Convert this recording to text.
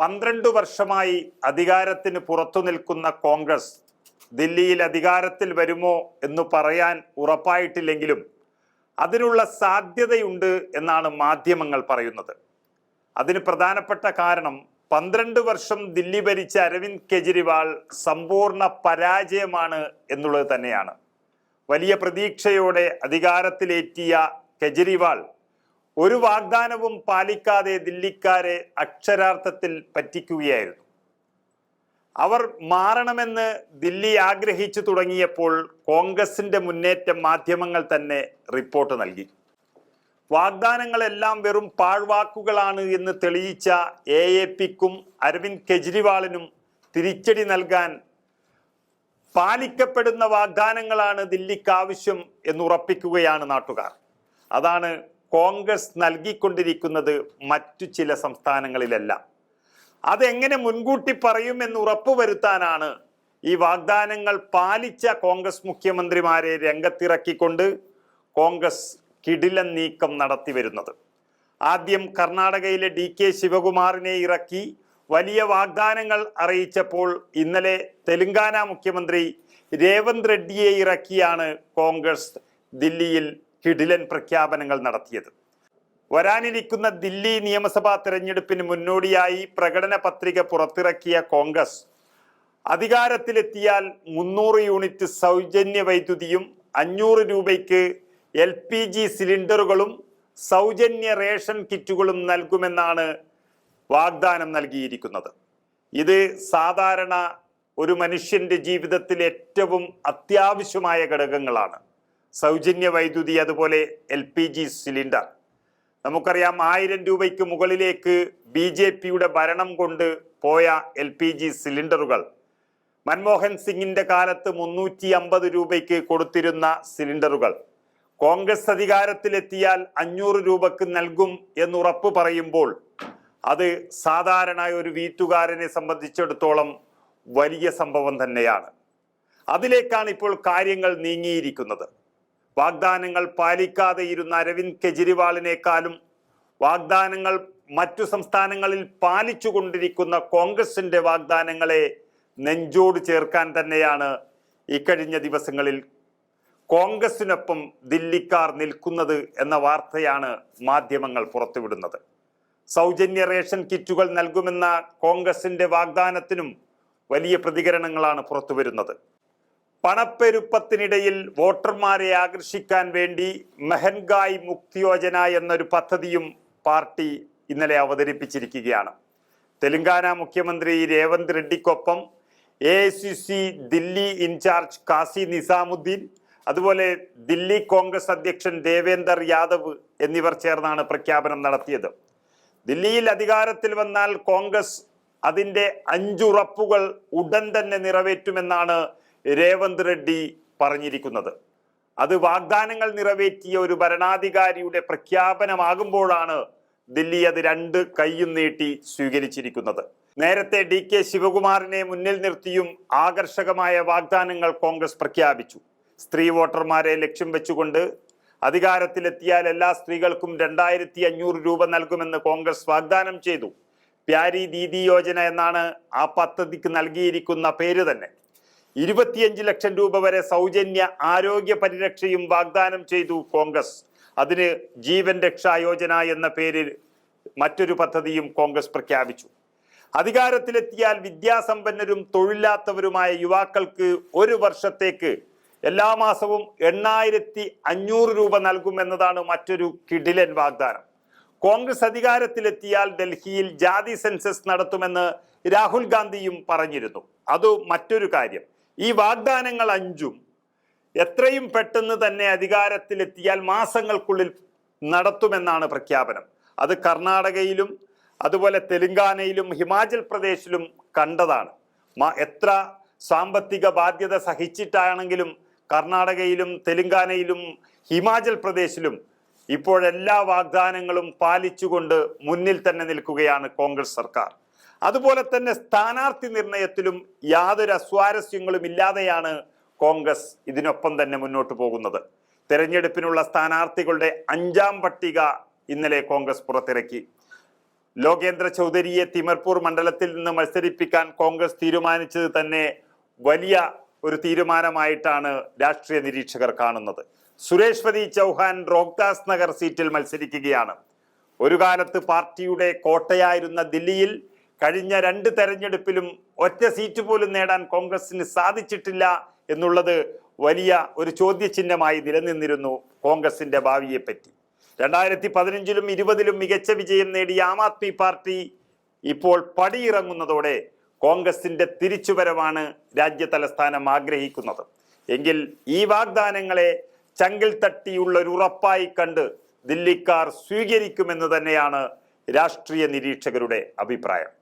പന്ത്രണ്ട് വർഷമായി അധികാരത്തിന് പുറത്തു നിൽക്കുന്ന കോൺഗ്രസ് ദില്ലിയിൽ അധികാരത്തിൽ വരുമോ എന്ന് പറയാൻ ഉറപ്പായിട്ടില്ലെങ്കിലും അതിനുള്ള സാധ്യതയുണ്ട് എന്നാണ് മാധ്യമങ്ങൾ പറയുന്നത്. അതിന് പ്രധാനപ്പെട്ട കാരണം പന്ത്രണ്ട് വർഷം ദില്ലി ഭരിച്ച അരവിന്ദ് കെജ്രിവാൾ സമ്പൂർണ പരാജയമാണ് എന്നുള്ളത് തന്നെയാണ്. വലിയ പ്രതീക്ഷയോടെ അധികാരത്തിലേറ്റിയ കെജ്രിവാൾ ഒരു വാഗ്ദാനവും പാലിക്കാതെ ദില്ലിക്കാരെ അക്ഷരാർത്ഥത്തിൽ പറ്റിക്കുകയായിരുന്നു. അവർ മാറണമെന്ന് ദില്ലി ആഗ്രഹിച്ചു തുടങ്ങിയപ്പോൾ കോൺഗ്രസിന്റെ മുന്നേറ്റം മാധ്യമങ്ങൾ തന്നെ റിപ്പോർട്ട് നൽകി. വാഗ്ദാനങ്ങളെല്ലാം വെറും പാഴ്വാക്കുകളാണ് എന്ന് തെളിയിച്ച എ എ പിക്കും അരവിന്ദ് കെജ്രിവാളിനും തിരിച്ചടി നൽകാൻ പാലിക്കപ്പെടുന്ന വാഗ്ദാനങ്ങളാണ് ദില്ലിക്ക് ആവശ്യം എന്ന് ഉറപ്പിക്കുകയാണ് നാട്ടുകാർ. അതാണ് കോൺഗ്രസ് നൽകിക്കൊണ്ടിരിക്കുന്നത് മറ്റു ചില സംസ്ഥാനങ്ങളിലല്ല. അതെങ്ങനെ മുൻകൂട്ടി പറയുമെന്ന് ഉറപ്പുവരുത്താനാണ് ഈ വാഗ്ദാനങ്ങൾ പാലിച്ച കോൺഗ്രസ് മുഖ്യമന്ത്രിമാരെ രംഗത്തിറക്കിക്കൊണ്ട് കോൺഗ്രസ് കിടിലൻ നീക്കം നടത്തി വരുന്നത് ആദ്യം കർണാടകയിലെ ഡി കെ ശിവകുമാറിനെ ഇറക്കി വലിയ വാഗ്ദാനങ്ങൾ അറിയിച്ചപ്പോൾ ഇന്നലെ തെലുങ്കാന മുഖ്യമന്ത്രി രേവന്ത് റെഡ്ഡിയെ ഇറക്കിയാണ് കോൺഗ്രസ് ദില്ലിയിൽ കിടിലൻ പ്രഖ്യാപനങ്ങൾ നടത്തിയത്. വരാനിരിക്കുന്ന ദില്ലി നിയമസഭാ തെരഞ്ഞെടുപ്പിന് മുന്നോടിയായി പ്രകടന പത്രിക പുറത്തിറക്കിയ കോൺഗ്രസ്. അധികാരത്തിലെത്തിയാൽ മുന്നൂറ് യൂണിറ്റ് സൗജന്യ വൈദ്യുതിയും അഞ്ഞൂറ് രൂപയ്ക്ക് എൽ പി ജി സിലിണ്ടറുകളും സൗജന്യ റേഷൻ കിറ്റുകളും നൽകുമെന്നാണ് വാഗ്ദാനം നൽകിയിരിക്കുന്നത്. ഇത് സാധാരണ ഒരു മനുഷ്യന്റെ ജീവിതത്തിൽ ഏറ്റവും അത്യാവശ്യമായ ഘടകങ്ങളാണ്. സൗജന്യ വൈദ്യുതി അതുപോലെ എൽ പി ജി സിലിണ്ടർ. നമുക്കറിയാം ആയിരം രൂപയ്ക്ക് മുകളിലേക്ക് ബി ജെ പിയുടെ ഭരണം കൊണ്ട് പോയ എൽ പി ജി സിലിണ്ടറുകൾ. മൻമോഹൻ സിംഗിന്റെ കാലത്ത് മുന്നൂറ്റി അമ്പത് രൂപയ്ക്ക് കൊടുത്തിരുന്ന സിലിണ്ടറുകൾ. കോൺഗ്രസ് അധികാരത്തിലെത്തിയാൽ അഞ്ഞൂറ് രൂപക്ക് നൽകും എന്നുറപ്പ് പറയുമ്പോൾ അത് സാധാരണ ഒരു വീട്ടുകാരനെ സംബന്ധിച്ചിടത്തോളം വലിയ സംഭവം തന്നെയാണ്. അതിലേക്കാണ് ഇപ്പോൾ കാര്യങ്ങൾ നീങ്ങിയിരിക്കുന്നത്. വാഗ്ദാനങ്ങൾ പാലിക്കാതെ ഇരുന്ന അരവിന്ദ് കെജ്രിവാളിനേക്കാളും വാഗ്ദാനങ്ങൾ മറ്റു സംസ്ഥാനങ്ങളിൽ പാലിച്ചുകൊണ്ടിരിക്കുന്ന കോൺഗ്രസിന്റെ വാഗ്ദാനങ്ങളെ നെഞ്ചോട് ചേർക്കാൻ തന്നെയാണ് ഇക്കഴിഞ്ഞ ദിവസങ്ങളിൽ കോൺഗ്രസിനൊപ്പം ദില്ലിക്കാർ നിൽക്കുന്നത് എന്ന വാർത്തയാണ് മാധ്യമങ്ങൾ പുറത്തുവിടുന്നത്. സൗജന്യ റേഷൻ കിറ്റുകൾ നൽകുമെന്ന കോൺഗ്രസിന്റെ വാഗ്ദാനത്തിനും വലിയ പ്രതികരണങ്ങളാണ് പുറത്തുവരുന്നത്. പണപ്പെരുപ്പത്തിനിടയിൽ വോട്ടർമാരെ ആകർഷിക്കാൻ വേണ്ടി മെഹൻഗായ് മുക്തി യോജന എന്നൊരു പദ്ധതിയും പാർട്ടി ഇന്നലെ അവതരിപ്പിച്ചിരിക്കുകയാണ്. തെലങ്കാന മുഖ്യമന്ത്രി രേവന്ത് റെഡ്ഡിക്കൊപ്പം എ ദില്ലി ഇൻചാർജ് കാസി നിസാമുദ്ദീൻ അതുപോലെ ദില്ലി കോൺഗ്രസ് അധ്യക്ഷൻ ദേവേന്ദർ യാദവ് എന്നിവർ ചേർന്നാണ് പ്രഖ്യാപനം നടത്തിയത്. ദില്ലിയിൽ അധികാരത്തിൽ വന്നാൽ കോൺഗ്രസ് അതിന്റെ അഞ്ചുറപ്പുകൾ ഉടൻ തന്നെ നിറവേറ്റുമെന്നാണ് രേവന്ത് റെഡ്ഡി പറഞ്ഞിരിക്കുന്നത്. അത് വാഗ്ദാനങ്ങൾ നിറവേറ്റിയ ഒരു ഭരണാധികാരിയുടെ പ്രഖ്യാപനമാകുമ്പോഴാണ് ദില്ലി അത് രണ്ട് കൈയും നീട്ടി സ്വീകരിച്ചിരിക്കുന്നത്. നേരത്തെ ഡി കെ ശിവകുമാറിനെ മുന്നിൽ നിർത്തിയും ആകർഷകമായ വാഗ്ദാനങ്ങൾ കോൺഗ്രസ് പ്രഖ്യാപിച്ചു. സ്ത്രീ വോട്ടർമാരെ ലക്ഷ്യം വെച്ചുകൊണ്ട് അധികാരത്തിലെത്തിയാൽ എല്ലാ സ്ത്രീകൾക്കും രണ്ടായിരത്തി അഞ്ഞൂറ് രൂപ നൽകുമെന്ന് കോൺഗ്രസ് വാഗ്ദാനം ചെയ്തു. പ്യാരി ദീദി യോജന എന്നാണ് ആ പദ്ധതിക്ക് നൽകിയിരിക്കുന്ന പേര് തന്നെ. ഇരുപത്തിയഞ്ച് ലക്ഷം രൂപ വരെ സൗജന്യ ആരോഗ്യ പരിരക്ഷയും വാഗ്ദാനം ചെയ്തു കോൺഗ്രസ്. അതിന് ജീവൻ രക്ഷാ യോജന എന്ന പേരിൽ മറ്റൊരു പദ്ധതിയും കോൺഗ്രസ് പ്രഖ്യാപിച്ചു. അധികാരത്തിലെത്തിയാൽ വിദ്യാസമ്പന്നരും തൊഴിലില്ലാത്തവരുമായ യുവാക്കൾക്ക് ഒരു വർഷത്തേക്ക് എല്ലാ മാസവും എണ്ണായിരത്തി അഞ്ഞൂറ് രൂപ നൽകുമെന്നതാണ് മറ്റൊരു കിടിലൻ വാഗ്ദാനം. കോൺഗ്രസ് അധികാരത്തിലെത്തിയാൽ ഡൽഹിയിൽ ജാതി സെൻസസ് നടത്തുമെന്ന് രാഹുൽ ഗാന്ധിയും പറഞ്ഞിരുന്നു. അത് മറ്റൊരു കാര്യം. ഈ വാഗ്ദാനങ്ങൾ അഞ്ചും എത്രയും പെട്ടെന്ന് തന്നെ അധികാരത്തിലെത്തിയാൽ മാസങ്ങൾക്കുള്ളിൽ നടത്തുമെന്നാണ് പ്രഖ്യാപനം. അത് കർണാടകയിലും അതുപോലെ തെലുങ്കാനയിലും ഹിമാചൽ പ്രദേശിലും കണ്ടതാണ്. എത്ര സാമ്പത്തിക ബാധ്യത സഹിച്ചിട്ടാണെങ്കിലും കർണാടകയിലും തെലുങ്കാനയിലും ഹിമാചൽ പ്രദേശിലും ഇപ്പോഴെല്ലാ വാഗ്ദാനങ്ങളും പാലിച്ചുകൊണ്ട് മുന്നിൽ തന്നെ നിൽക്കുകയാണ് കോൺഗ്രസ് സർക്കാർ. അതുപോലെ തന്നെ സ്ഥാനാർത്ഥി നിർണയത്തിലും യാതൊരു അസ്വാരസ്യങ്ങളും ഇല്ലാതെയാണ് കോൺഗ്രസ് ഇതിനൊപ്പം തന്നെ മുന്നോട്ട് പോകുന്നത്. തെരഞ്ഞെടുപ്പിനുള്ള സ്ഥാനാർത്ഥികളുടെ അഞ്ചാം പട്ടിക ഇന്നലെ കോൺഗ്രസ് പുറത്തിറക്കി. ലോകേന്ദ്ര ചൗധരിയെ തിമർപൂർ മണ്ഡലത്തിൽ നിന്ന് മത്സരിപ്പിക്കാൻ കോൺഗ്രസ് തീരുമാനിച്ചത് തന്നെ വലിയ ഒരു തീരുമാനമായിട്ടാണ് രാഷ്ട്രീയ നിരീക്ഷകർ കാണുന്നത്. സുരേഷ്വതി ചൗഹാൻ റോഹ്താസ് നഗർ സീറ്റിൽ മത്സരിക്കുകയാണ്. ഒരു കാലത്ത് പാർട്ടിയുടെ കോട്ടയായിരുന്ന ദില്ലിയിൽ കഴിഞ്ഞ രണ്ട് തെരഞ്ഞെടുപ്പിലും ഒറ്റ സീറ്റ് പോലും നേടാൻ കോൺഗ്രസിന് സാധിച്ചിട്ടില്ല എന്നുള്ളത് വലിയ ഒരു ചോദ്യചിഹ്നമായി നിലനിന്നിരുന്നു കോൺഗ്രസിന്റെ ഭാവിയെപ്പറ്റി. രണ്ടായിരത്തി പതിനഞ്ചിലും ഇരുപതിലും മികച്ച വിജയം നേടിയ ആം ആദ്മി പാർട്ടി ഇപ്പോൾ പടിയിറങ്ങുന്നതോടെ കോൺഗ്രസിന്റെ തിരിച്ചുവരവാണ് രാജ്യ തലസ്ഥാനം ആഗ്രഹിക്കുന്നത്. എങ്കിൽ ഈ വാഗ്ദാനങ്ങളെ ചങ്കിൽ തട്ടിയുള്ള ഒരു ഉറപ്പായി കണ്ട് ദില്ലിക്കാർ സ്വീകരിക്കുമെന്ന് തന്നെയാണ് രാഷ്ട്രീയ നിരീക്ഷകരുടെ അഭിപ്രായം.